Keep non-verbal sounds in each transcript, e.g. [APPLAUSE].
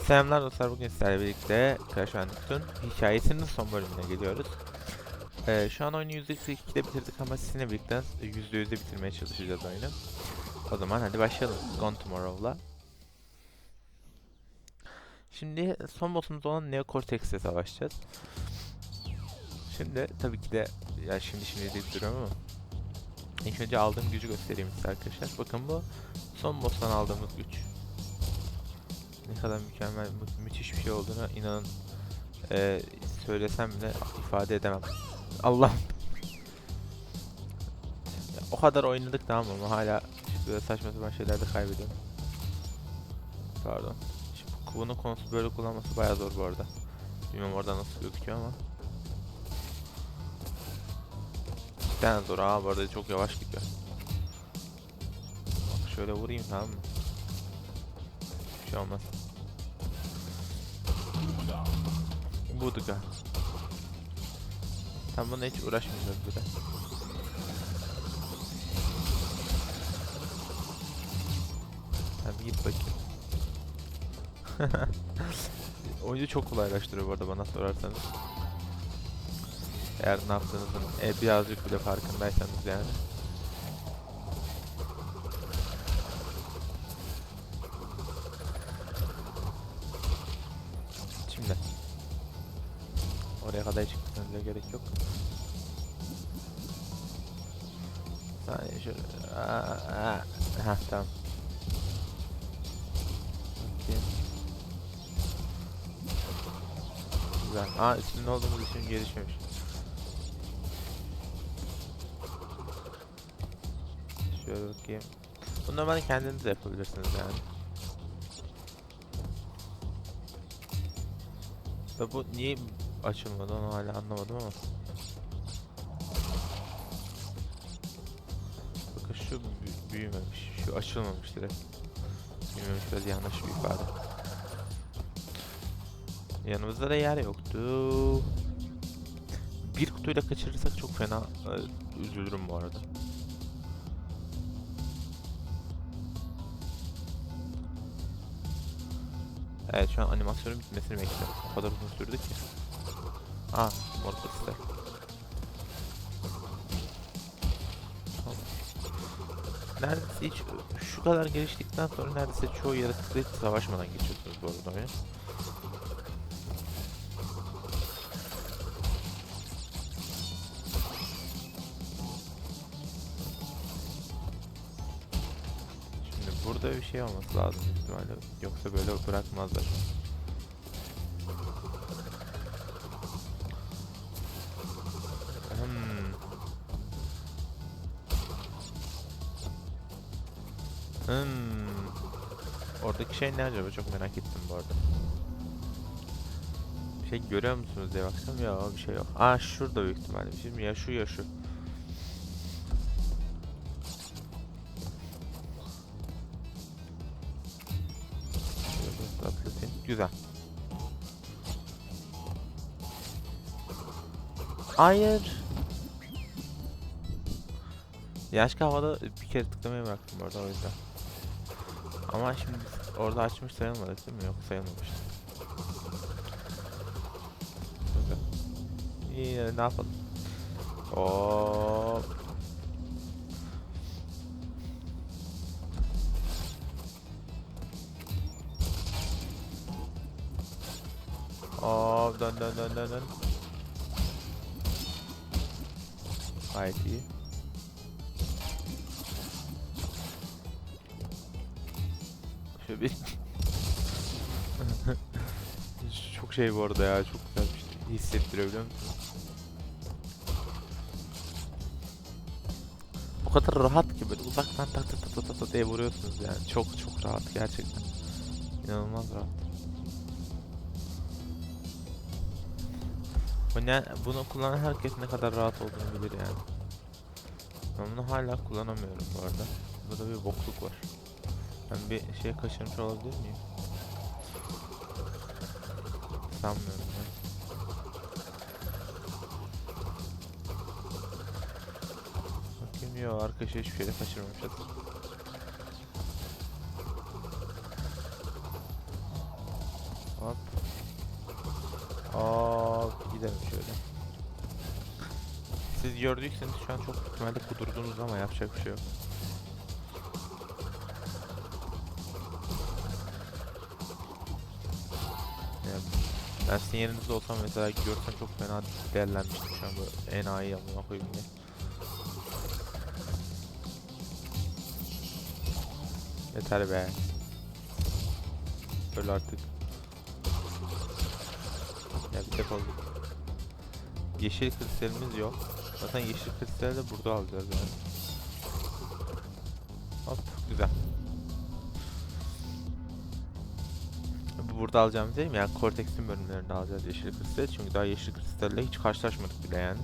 Selamlar dostlar bugün sizlerle birlikte Crash Bandicoot'un hikayesinin son bölümüne geliyoruz. Ee, şu an oyunu %2'de bitirdik ama sizinle birlikte %100'de bitirmeye çalışacağız oyunu. O zaman hadi başlayalım Gone Tomorrow'la. Şimdi son boss'umuz olan Neo Cortex'le savaşacağız. Şimdi tabii ki de ya şimdi şimdi deyip duruyorum ama ilk önce aldığım gücü göstereyim size arkadaşlar. Bakın bu son boss'tan aldığımız güç ne kadar mükemmel, mü- müthiş bir şey olduğunu inanın eee, söylesem bile ifade edemem. Allah. o kadar oynadık tamam ama hala böyle saçma sapan şeylerde kaybediyorum. Pardon. Şimdi bunun konusu böyle kullanması bayağı zor bu arada. Bilmiyorum orada nasıl gözüküyor ama. Cidden zor ha bu arada çok yavaş gidiyor. Bak şöyle vurayım tamam mı? Bir şey olmaz. Buduga. Tam buna hiç uğraşmayacağız bile. Tabii git bakayım. [LAUGHS] Oyunu çok kolaylaştırıyor bu arada bana sorarsanız. Eğer ne yaptığınızın e, birazcık bile farkındaysanız yani. Oraya kadar çıkmanıza gerek yok. Saniye şöyle. Heh, tamam. Bakayım. Güzel. Aa üstünde olduğumuz için gelişmemiş. Şöyle bakayım. Bunu normalde kendiniz yapabilirsiniz yani. Da bu niye açılmadı onu hala anlamadım ama. Bakın şu bü- büyümemiş, şu açılmamış direkt. Büyümemiş biraz yanlış bir ifade. Yanımızda da yer yoktu. Bir kutuyla kaçırırsak çok fena e, üzülürüm bu arada. Evet şu an animasyonun bitmesini bekliyorum. O kadar uzun sürdü ki. Aa, mor kristal. Tamam. Neredeyse hiç şu kadar geliştikten sonra neredeyse çoğu yaratıkla hiç savaşmadan geçiyorsunuz bu arada oyunu. Şimdi burada bir şey olması lazım ihtimalle. Yoksa böyle bırakmazlar. Şey ne acaba çok merak ettim bu arada. Bir şey görüyor musunuz diye baksam ya bir şey yok. Aa şurada büyük ihtimalle. Şimdi ya şu ya şu. Şöyle atlatayım. Güzel. Hayır. Yaş havada bir kere tıklamayı bıraktım orada o yüzden. Ama şimdi orada açmış sayılmadık değil mi? Yok sayılmamıştı. Güzel. İyi ne yapalım? Hop. Hop dön dön dön dön dön. Gayet iyi. Bir... [LAUGHS] çok şey bu arada ya çok güzel şey hissettiriyor biliyor musun? O kadar rahat ki böyle uzaktan tak tak tak tak tak diye vuruyorsunuz yani çok çok rahat gerçekten. İnanılmaz rahat. Bu ne, bunu kullanan herkes ne kadar rahat olduğunu bilir yani. Ben bunu hala kullanamıyorum bu arada. Burada bir bokluk var. Ben bir şey kaçırmış olabilir miyim? Sanmıyorum ben. Bakayım yok arkadaşa hiçbir şey de kaçırmamışız. Hop. Hop gidelim şöyle. Siz gördüyseniz şu an çok ihtimalle kudurdunuz ama yapacak bir şey yok. Ben sizin yerinizde olsam mesela görsem çok fena değerlenmiştim şu an böyle enayi amına koyayım diye. Yeter be. Öl artık. Ya bir tek oldu. Yeşil kristalimiz yok. Zaten yeşil kristali de burada alacağız yani. Bu burada alacağımız değil mi? Yani Cortex'in bölümlerinde alacağız yeşil kristali. Çünkü daha yeşil kristalle hiç karşılaşmadık bile yani.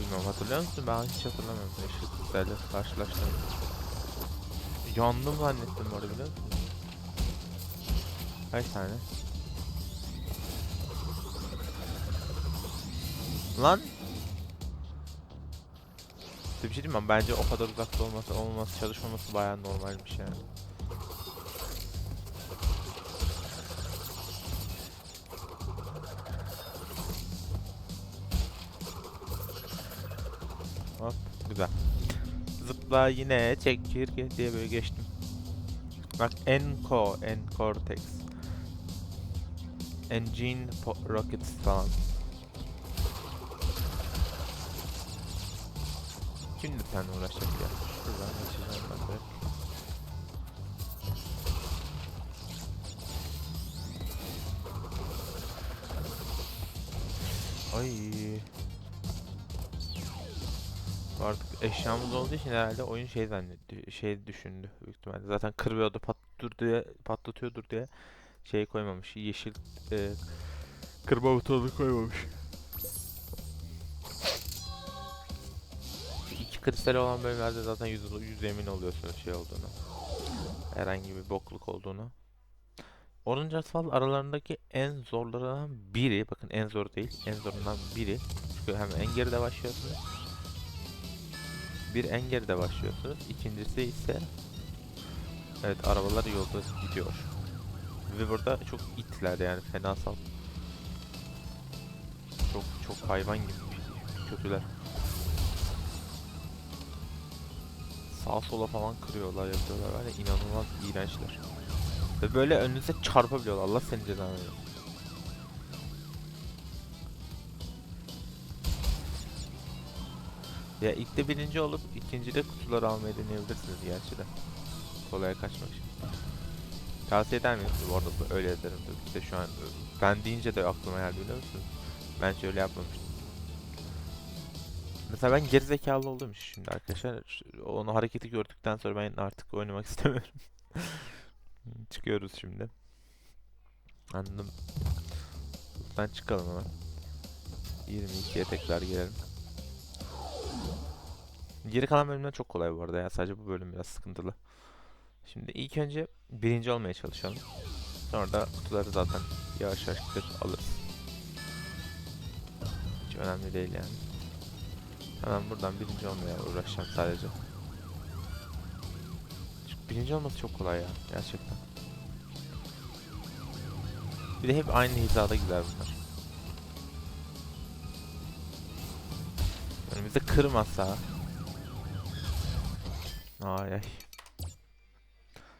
Bilmiyorum hatırlıyor musun? Ben hiç hatırlamıyorum yeşil kristalle karşılaştığımı. Yandım zannettim bu arada biliyor musun? Kaç tane? Lan! Size bir şey diyeyim mi? Bence o kadar uzakta olması, olması, çalışmaması bayağı normalmiş yani. Hop, güzel. Zıpla yine çekirge diye böyle geçtim. Bak Enco, Encortex. Engine Rockets falan. Şimdi seninle uğraşacak ya. Şuradan geçeceğim ben de. Ay. Artık eşyamız olduğu için herhalde oyun şey zannetti, şey düşündü büyük ihtimalle. Zaten kırıyordu, patlatır diye, patlatıyordur diye şey koymamış. Yeşil e, kırma butonu koymamış. Kristal olan bölümlerde zaten yüz, yüz emin oluyorsunuz şey olduğunu. Herhangi bir bokluk olduğunu. Orange Asphalt aralarındaki en zorlarından biri. Bakın en zor değil. En zorundan biri. Çünkü hem en geride başlıyorsunuz. Bir en geride başlıyorsunuz. İkincisi ise Evet arabalar yolda gidiyor. Ve burada çok itler yani fenasal. Çok çok hayvan gibi kötüler. Sağa sola falan kırıyorlar yapıyorlar ya inanılmaz iğrençler. Ve böyle önünüze çarpabiliyorlar Allah seni cezanı versin. Ya ilk de birinci olup ikincide kutuları almayı deneyebilirsiniz gerçi de. Kolaya kaçmak için. Tavsiye eder miyim? Bu arada öyle ederim tabii ki de şu an. Ben deyince de aklıma geldi biliyor musunuz? Ben hiç öyle yapmamıştım. Mesela ben gerizekalı için şimdi arkadaşlar onu hareketi gördükten sonra ben artık oynamak [LAUGHS] istemiyorum. Çıkıyoruz şimdi. Anladım. Buradan çıkalım hemen. 22'ye tekrar gelelim. Geri kalan bölümler çok kolay bu arada ya. Sadece bu bölüm biraz sıkıntılı. Şimdi ilk önce birinci olmaya çalışalım. Sonra da kutuları zaten yavaş yavaş alırız. Hiç önemli değil yani. Hemen buradan birinci olmaya uğraşacağım sadece. Çünkü birinci olması çok kolay ya gerçekten. Bir de hep aynı hizada gider bunlar. Önümüzde kırmasa. Ay ay.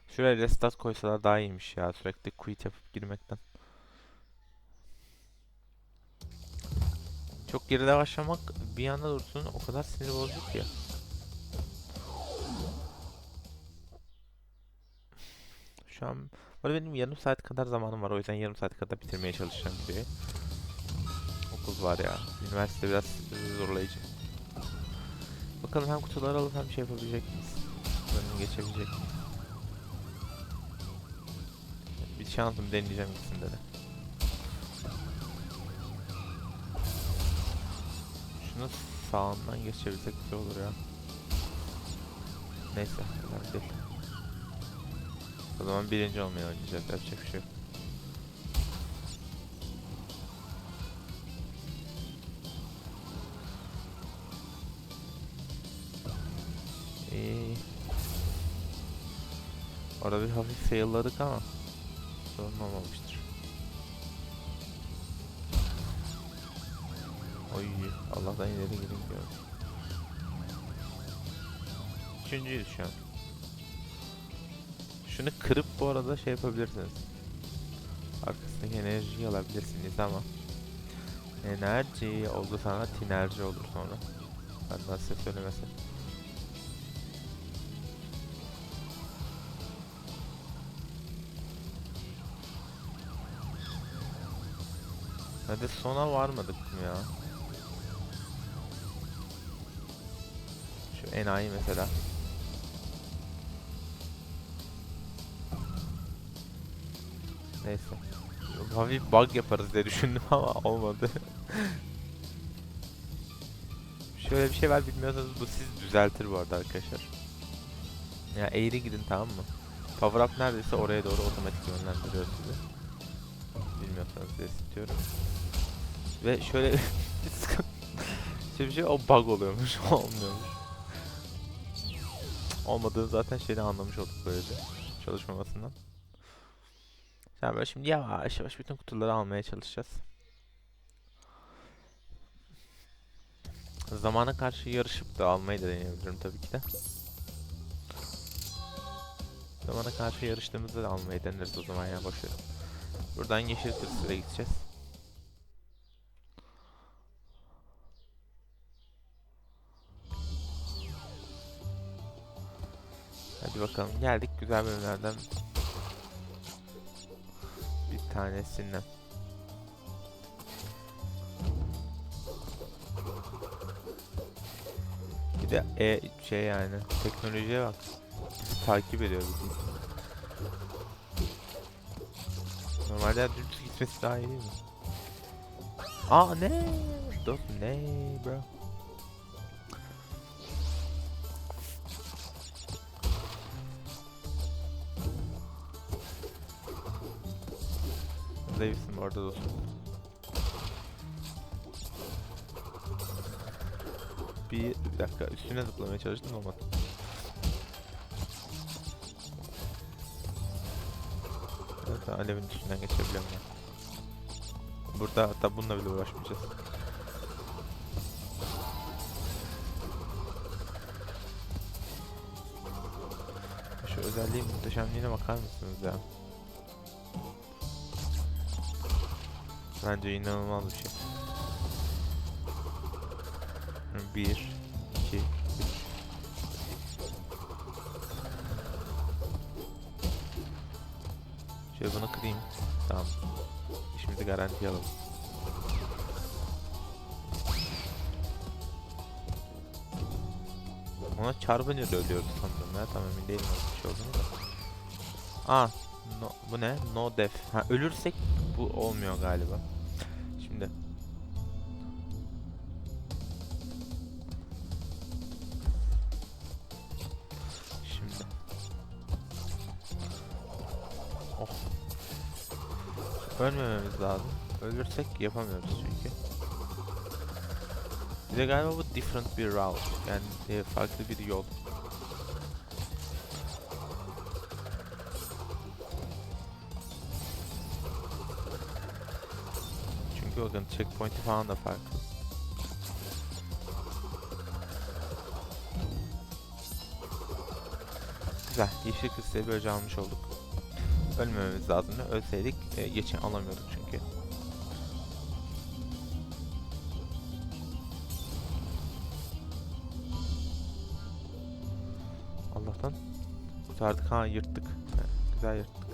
Şuraya restart koysalar daha iyiymiş ya sürekli quit yapıp girmekten. Çok geride başlamak bir yanda dursun o kadar sinir bozucu ki. Şu an böyle benim yarım saat kadar zamanım var o yüzden yarım saat kadar bitirmeye çalışacağım videoyu. Okul var ya. Üniversite biraz zorlayıcı. Bakalım hem kutuları alıp hem şey yapabilecek miyiz? Bölümü geçebilecek miyiz? Bir şansım deneyeceğim ikisinde de. Şunu sağından geçebilsek güzel olur ya. Neyse, önemli değil. O zaman birinci olmaya oynayacağız, yapacak bir şey yok. Orada bir hafif failladık ama sorun olmamıştır. Oy Allah'tan ileri gidin diyorum. Üçüncüyüz şu an. Şunu kırıp bu arada şey yapabilirsiniz. Arkasındaki enerjiyi alabilirsiniz ama enerji oldu sana tinerji olur sonra. Ben size söylemesin. Hadi sona varmadık mı ya? Enayi mesela. Neyse. Hafif bug yaparız diye düşündüm ama olmadı. [LAUGHS] Şöyle bir şey var bilmiyorsanız bu siz düzeltir bu arada arkadaşlar. Ya eğri gidin tamam mı? Power up neredeyse oraya doğru otomatik yönlendiriyor sizi. Bilmiyorsanız diye istiyorum. Ve şöyle [LAUGHS] bir. [LAUGHS] Şöyle bir şey o bug oluyormuş, olmuyormuş. Olmadığını zaten şeyden anlamış olduk böylece. Çalışmamasından. Yani böyle şimdi yavaş yavaş bütün kutuları almaya çalışacağız. Zamana karşı yarışıp da almayı da deneyebilirim tabii ki de. Zamana karşı yarıştığımızda da almayı deneriz o zaman ya boşver. Buradan yeşil kırısıyla gideceğiz. Hadi bakalım geldik güzel bölümlerden bir tanesinden. Bir de e şey yani teknolojiye bak. Bizi takip ediyor bizi. Normalde dümdüz gitmesi daha iyi değil mi? Aa ne? Dostum ne bro? Zayıfsın bu arada dostum. Bir, bir dakika üstüne zıplamaya çalıştım ama Zaten alevin üstünden geçebiliyorum ben. Burada hatta bununla bile uğraşmayacağız. Şu özelliğin muhteşemliğine bakar mısınız ya? Bence inanılmaz bir şey. Bir, iki, üç. Şöyle bunu kırayım. Tamam. İşimizi garantiye alalım. Ona çarpınca da ölüyoruz sanırım ya. Tam emin değilim bir şey olduğunu da. Aa, no, bu ne? No def. Ha ölürsek bu olmuyor galiba. Ölmememiz lazım. Ölürsek yapamıyoruz çünkü. Bir de galiba bu different bir route. Yani e, farklı bir yol. Çünkü bakın checkpoint'i falan da farklı. Güzel. Yeşil kristal'i böylece almış olduk. Ölmememiz lazımdı. Ölseydik e, geçen alamıyorduk çünkü. Allah'tan kurtardık. Ha yırttık. Evet, güzel yırttık.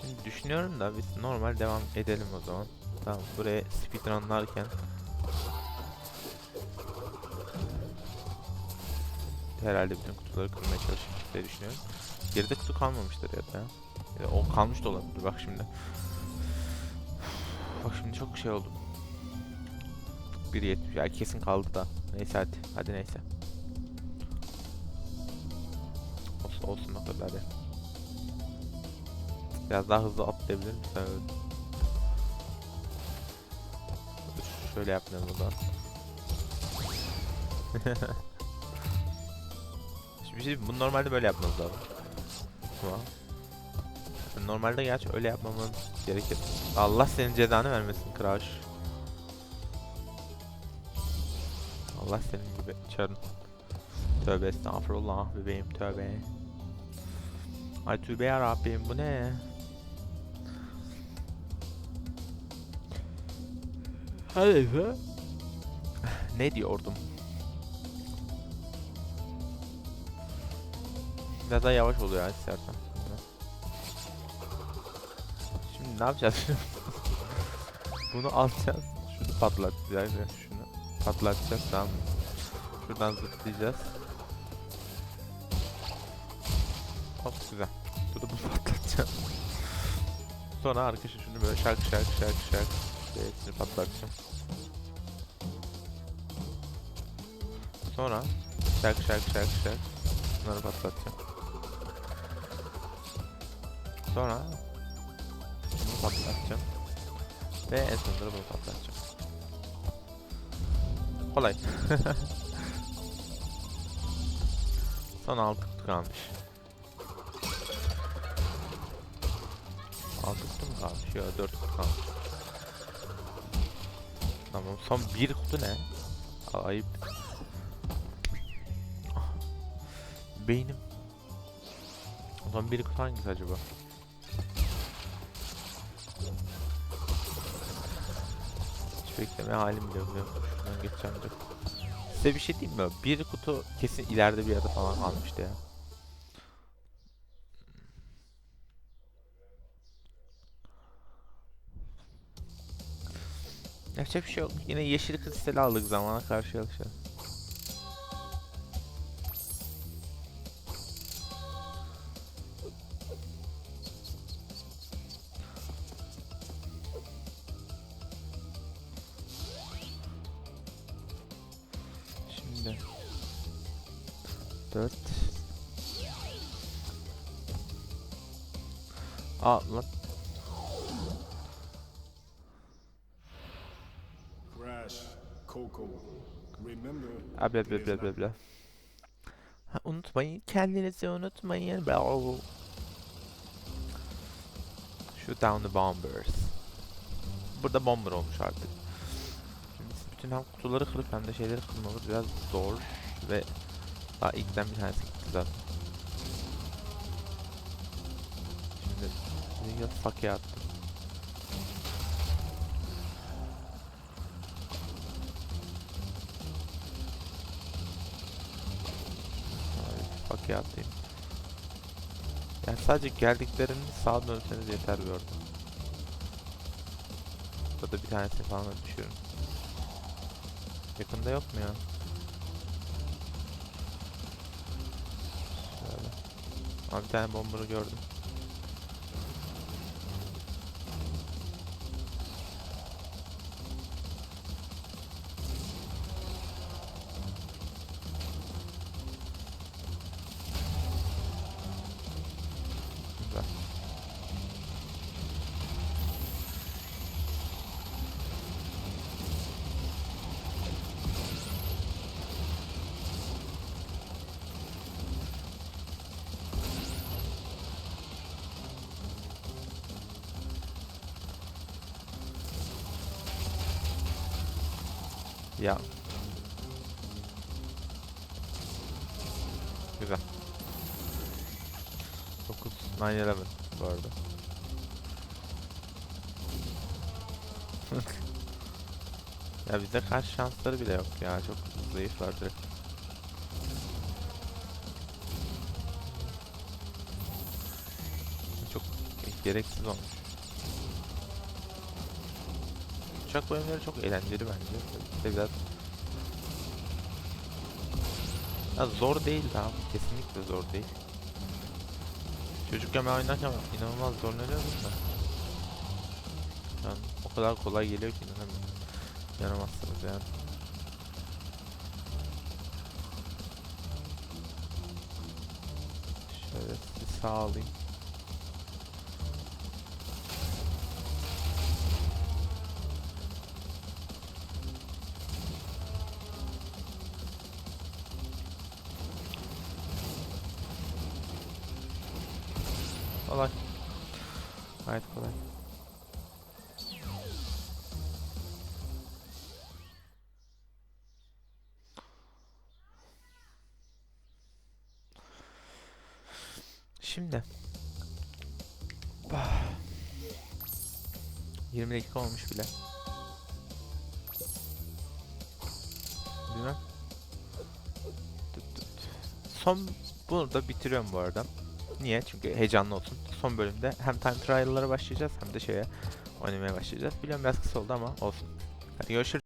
Şimdi düşünüyorum da biz normal devam edelim o zaman. Tamam buraya speedrunlarken herhalde bütün kutuları kırmaya çalışacağız diye düşünüyorum. Geride kutu kalmamıştır ya da. Ya o kalmış da olabilir bak şimdi. Bak şimdi çok şey oldu. 1.70 ya kesin kaldı da. Neyse hadi. Hadi neyse. Olsun olsun o kadar ya. Biraz daha hızlı atlayabilir misin? Evet. Şöyle yapmayalım zaman. [LAUGHS] Şimdi bir şey, bunu normalde böyle yapmanız lazım. unutma. Normalde gerçi öyle yapmaman gerekir. Allah senin cezanı vermesin Crash. Allah senin gibi çarın. Tövbe estağfurullah bebeğim tövbe. Ay tövbe yarabbim bu ne? Hadi ne diyordum? Biraz daha yavaş oluyor ya istersen. Şimdi ne yapacağız? [LAUGHS] Bunu alacağız. Şunu patlatacağız. Şunu patlatacağız tamam mı? Şuradan zıplayacağız. Hop güzel. Dur bunu patlatacağım. Sonra arkadaşlar şunu böyle şarkı şarkı şarkı şarkı işte hepsini patlatacağım. Sonra şarkı şarkı şarkı şarkı bunları patlatacağım. Sonra bunu patlatacağım. Ve en sonunda bunu patlatacağım. Kolay. [LAUGHS] Son 6 kutu kalmış. 6 kutu mu kalmış? Yok 4 kutu kalmış. Tamam son 1 kutu ne? Ayıp. Beynim. Son 1 kutu hangisi acaba? Bekleme halim bile yok. Şuradan geçeceğim dur. Size bir şey diyeyim mi? Bir kutu kesin ileride bir yerde falan kalmıştı ya. Yapacak bir şey yok. Yine yeşil kristali aldık zamana karşı alışalım. Abi abi abi abi abi. Ha, unutmayın kendinizi unutmayın. Bravo. Shoot down the bombers. Burada bomber olmuş artık. Şimdi bütün hem kutuları kırıp hem de şeyleri kırmamız biraz zor ve daha ilkten bir tanesi gitti zaten. Şimdi ya fuck'e attım. Abi fuck'e atayım. Yani sadece geldiklerini sağa dönseniz yeter bir orada. Burada bir tanesini falan düşüyorum. Yakında yok mu ya? Şöyle. Ama bir tane bombarı gördüm. Güzel. Ya. Güzel. 9 9-11 bu arada. [LAUGHS] ya bize karşı şansları bile yok ya. Çok zayıflar direkt. Çok gereksiz olmuş. Uçak oyunları çok eğlenceli bence. İşte biraz ya zor değil tamam. Kesinlikle zor değil. Çocukken ben oynarken inanılmaz zorlanıyordum da. Yani o kadar kolay geliyor ki inanamıyorum. Yanamazsınız yani. Şöyle sizi sağ Kolay. Gayet kolay. Şimdi. Bah. 20 dakika olmuş bile. Son bunu da bitiriyorum bu arada. Niye? Çünkü heyecanlı olsun. Son bölümde hem time trial'lara başlayacağız hem de şeye oynamaya başlayacağız. Biliyorum biraz kısa oldu ama olsun. Hadi görüşürüz.